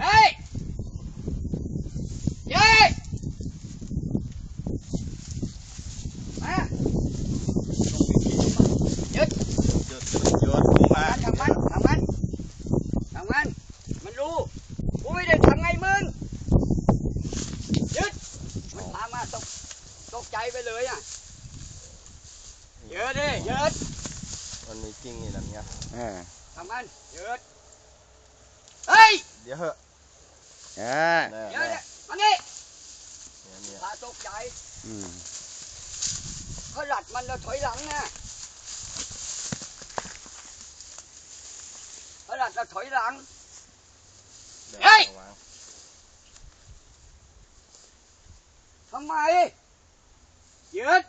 เฮ้ยเย้มาหยุดหยุดหยุดกูมาทำมันทำมันทำมันมันรู้กูไม่ได้ทำไงมึงหยุดมันพามาตกตกใจไปเลยอะเยอะดิเยอะมันมีจริงนี่นั่นไงเออทำมันเยอะเฮ้ยเดี๋ยวเหอะเออแน่เยอะแน่เนี่ยมานี่เนี่ยเนี่ย พาตกใจ อืม เขาหลัดมันแล้วถอยหลังนะเขาหลัดแล้วถอยหลัง ดี๋ว เฮ้ย วาง ทำไมหยืด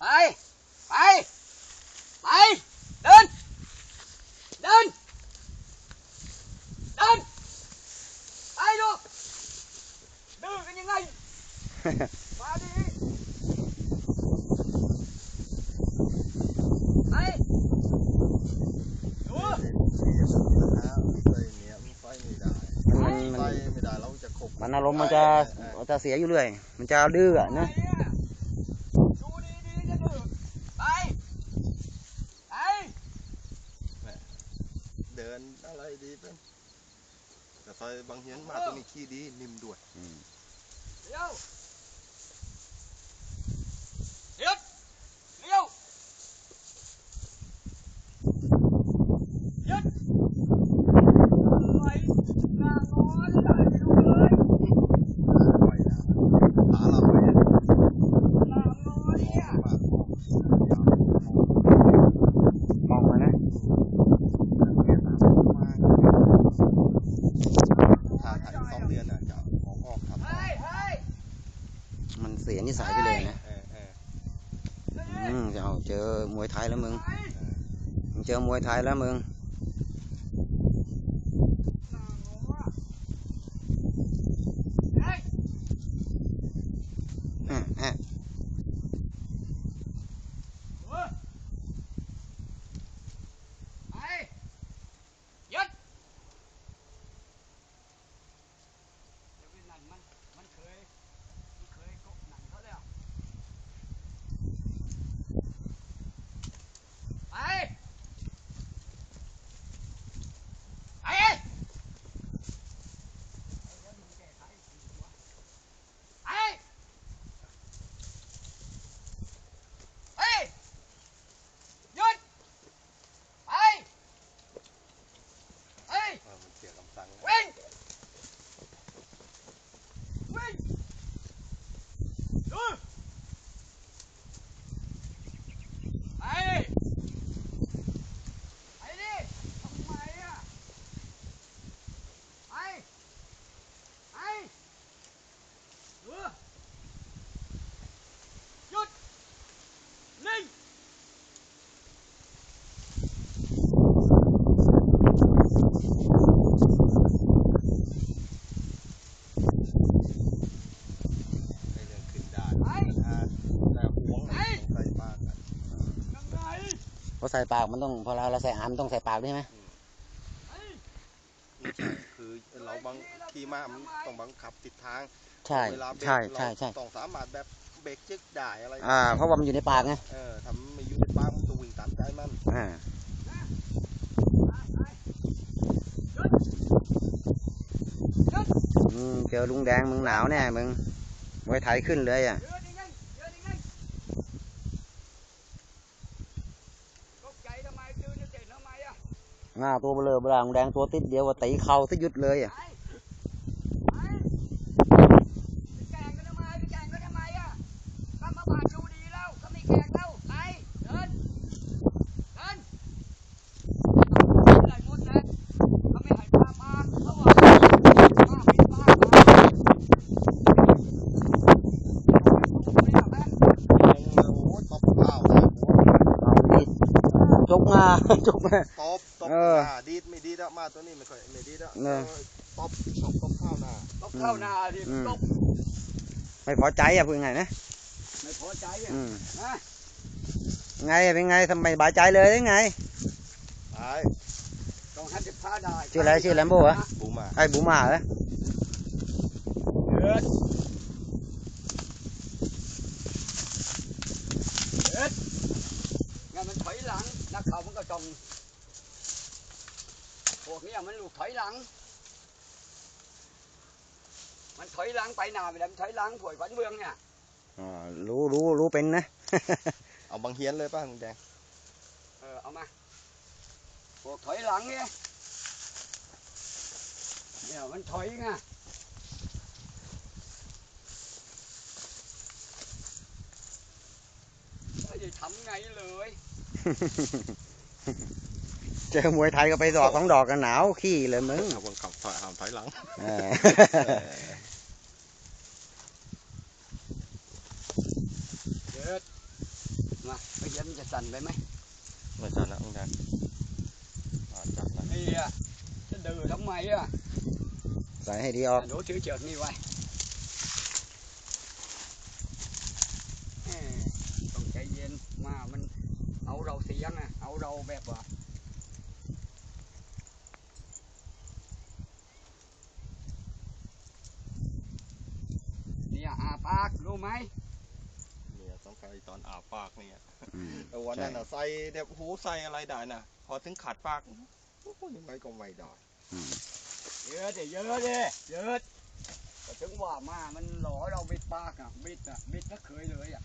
ไป ไป ไป เดิน เดิน เดิน ไปลูกดื้อกันยังไง มาดิไปดู ใส่เนี่ยมันไฟไม่ได้ มัน ไฟ มัน ไม่ได้เราจะขบ มันอารมณ์มันจะมันจะเสียอยู่เรื่อย มันจะดื้ออะนะดูดีๆจะดื้อไปไปเดินอะไรดีเป็นแต่ไฟบางเฮียนมาตัวนี้ขี้ดีนิ่มด้วยอืมเดี๋ยวเดี๋ยวเดี๋ยวหยุดไปหน้างอนได้ไปดูเลย ไปนะหาเราไป หน้างอนเนี่ย มองมานะ ถ้าถ่ายสองเดือนอะจะออกออกครับ เฮ้ยเฮ้ย มันเสียนิสัยไปเลยนะเออเอออืมจะเอาเจอมวยไทยแล้วมึงไปมึงเจอมวยไทยแล้วมึง หน้างอนเฮ้ย อะอะ เออไปหยุดเดี๋ยวไปนั่นมัน มันเคย มันเคยกบหนังเขาแล้วไป ไปเอ้ยไปเฮ้ยหยุดไปเฮ้ย เออมันเสียคำสั่งนะ วิ่งวิ่งดูไปไปดิทำไมอะไปไปดูหยุดนิ่ง ไอ้เรื่องขึ้นได้ ไป อ่าแต่ห่วงไหนใส่ปากอะ ยังไง พอใส่ปากมันต้องพอเราเราใส่อาหารมันต้องใส่ปากด้วยไหมไปไม่ใช่คือเราบางทีมามันต้องบังคับทิศทางใช่เวลาเบรกใช่เราใช่ใช่ต้องสามารถแบบเบรกจึกได้อะไรอ่าเพราะว่ามันอยู่ในปากไงเออทำไม่อยู่ในปากมันจะวิ่งตามใจมันอ่าไปหยุดหยุดอืมเจอลุงแดงมึงหนาวแน่มึงมวยไทยขึ้นเลยอะ เดินยังไงเดินยังไงตกใจทำไมดื้อเนี่ยเจ็บทำไมอะ ห้าตัวเบลอเบลางแดงตัวติดเดียวว่าตีเข่าซะยุดเลยอะแกล้งกันทำไมแกล้งกันทำไมอะกรรมบาทดูดีแล้วก็ไม่แกล้งแล้วไปเดินเดินถ้าไม่ให้ปลาปลาเขาบอกปลาปิดปลาปลาไม่เอาแม่ยังโอ้ยตบข้าวนะเอาดิจกมาจกมาตบ บเออหน้าดีดไม่ดีดอะมาตัวนี้ไม่ค่อยไม่ดีดอะเออ ตบตบตบข้าวหน้าตบเข้าหน้าดิอืมตบไม่พอใจอะพูดไงนะไม่พอใจอะอืมนะไงเป็นไงทำไมบายใจเลยได้ไงตายต้องให้พาได้ชื่ออะไรชื่อแลมโบ้เหรอปูมาไอ้บูมาเหรอเดินเดินงั้นมันถอยหลังนักข่าวมันก็ต้อง พวกเนี้ยมันลูกถอยหลัง มันถอยหลังไปหน้าไปแล้วมันถอยหลังผวยขวัญเมืองเนี่ยอ๋อรู้รู้รู้เป็นนะ เอาบางเฮียนเลยป่ะลุงแดงเออเอามาพวกถอยหลังเนี่ยเนี่ยมันถอยไงไม่ได้ทำไงเลย เจอมวยไทยก็ไปดอกสองดอกกันหนาวขี้เลยมึงเอาคนขับถอยหามถอยหลังเออเดินมาไปเย็นมันจะสั่นไปไหมไม่จัดนะลุงแดงอ่าจัดนะไอ้อะจะดื้อทำไมอะใส่ให้ดีออกหนูถือเชือกนี่ไว้เอ้ยต้องใจเย็นมามันเอาเราเสียงอะเอาเราแบบว่า เนี่ยอาปากรู้ ไหมเนี่ยต้องการตอนอาปากเนี่ยอืมแต่วันนั้นใช่น่ะใส่เด็บหูใส่อะไรได้น่ะ พอถึงขาดปากโอ้โหยังไงก็ไม่ได้อืมเยอะดิเยอะดิเยอะก็ถึงว่ามามันหลอเราบิดปากอะบิดอะบิดก็เคยเลยอะ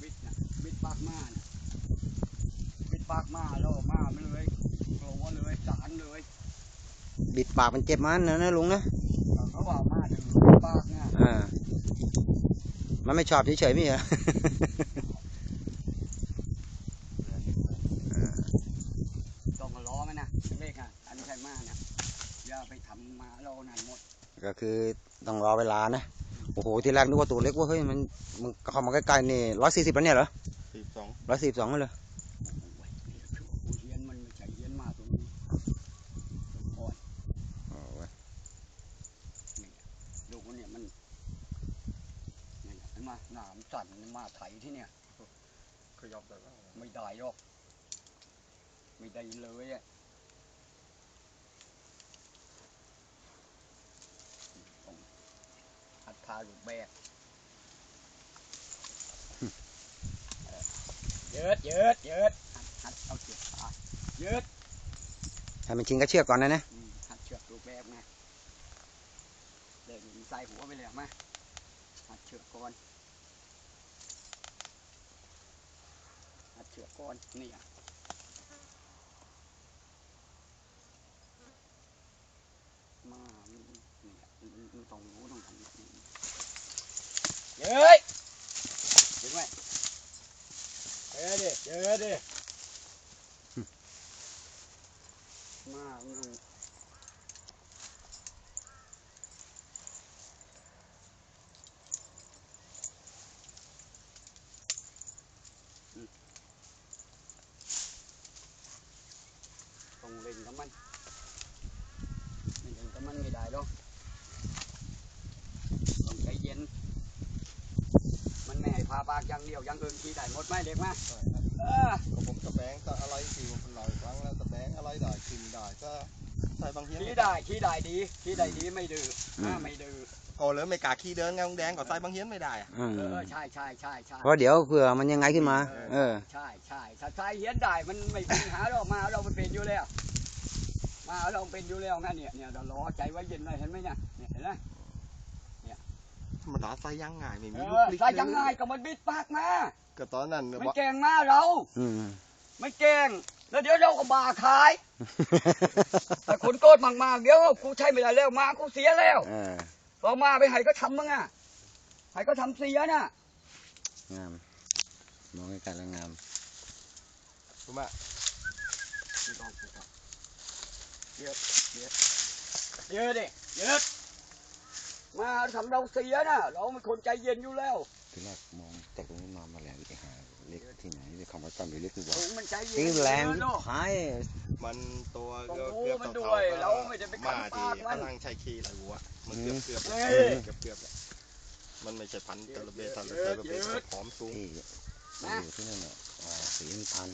บิดน่ะบิดปากมาน่ะบิดปากมาแล้วมามันเลยโกลัวเลยสารเลย บิดปากมันเจ็บมันนะนะลุงนะเขาว่ามาถึงบิดปากเนี่ยอ่า มันไม่ชอบเฉยๆไม่เหรอต้องล้อมันนะเลขอะอันนี้ใช่มานะอย่าไปทำมาเรานั่นหมด ก็คือต้องรอเวลานะโอ้โหทีแรกนึกว่าตัวเล็กเว่าเฮ้ยมันมันเข้ามาใกล้ๆนี่ร้อยสี่สิบแล้วเนี่ยเหรอสิบสองร้อยสี่สิบสองเลย โอ้ยคือว่ากูเฮียนมันไม่ใช่เฮียนมาตรงนี้โอ้ย โอ้ย ลูกมันเนี่ยมันนี่เห็น มาหนามสั่นมันมาไถที่เนี่ยขยับได้บ้างไม่ได้หรอก ไม่ได้เลยอะต้องหัดพาลูกแบกเยิดเยิดเยิดหัดหัดเอาเชือกพาเยิดให้มันชิงกับเชือกก่อนนะนะอืมหัดเชือกลูกแบกไงเดินใส่หัวไปเลยมาหัดเชือกก่อนหัด เชือกก่อนนี่อะมานี่นี่มันมันต้องรู้ต้องทำแบบนี้เย้ยเห็นไหมเย้ดิเย้ดิมามันต้องอืมต้องเล่นกับมัน ไม่ถึงกับมันไม่ได้หรอกต้องใจเย็น มันไม่ให้พาปากอย่างเดียวอย่างอื่นทีได้หมดไหมเด็กมาใช่ครับเออก็ผมตะแบงก็อะไรที่ผมหน่อยครั้งแล้วตะแบงอะไรได้กินได้ก็ใส่บางเฮียนขี้ได้ขี้ได้ดีขี้ได้ดีไม่ดื้ออมไม่ดื้อก็เลยไม่กล้าขี้เดินไงลุงแดงก็ใส่บางเฮียนไม่ได้อะอืมเออใช่ใช่ใช่ใช่เพราะเดี๋ยวเผื่อมันยังไงขึ้นมา เออใช่ใช่ถ้าใช้เฮียนได้มันไม่มีปัญหาหรอกมาเรามันเป็นอยู่แล้วมาเราเป็นอยู่แล้วงั้นเนี่ยเนี่ยเรารอใจไว้เย็นเลยเห็นไหมเนี่ยเนี่ยเห็นไหม ธรรมดาใส่ยังง่ายไม่เอมีลูอกลิกใส่เลยยังไงก็มันบิดปากมาก็ตอนนั้นเนี่ยไม่ว่าเก่งมาเรา อืม ไม่เก่งแล้วเดี๋ยวเราก็บาขาย แต่คนโกดมากๆเดี๋ยวกูใช้ไม่ได้แล้วมากูเสียแล้วเออพอมาไปให้ก็ทำมั้งอะให้ก็ทำเสียน่ะ งาม มองใกล้ๆแล้วงามผมว่าเยอะเยอะดิเยอะ มาทำเราเสียน่ะเราเป็นคนใจเย็นอยู่แล้วทีแรกมองจากตรงนี้นอนมาแล้วไปหาเล็กที่ไหนไปคำว่าตั้งไปเล็กกูบอกโอ้มันใจเย็นตีแรงเยอะเนอะหายมันตัวต้องก็รู้เกือบมันเท่าด้วยๆเราไม่ได้ไปมาขัดทีปากมันกำลังใช้ขี้อะไรวัวมันเกือบเกือบเอ้ยเกือบเกือบๆแหละมันไม่ใช่พันธุ์เตลเบตันเตลเบตันผอมสูงที่อยู่ที่นั่นน่ะอ๋อสีน้ำตาล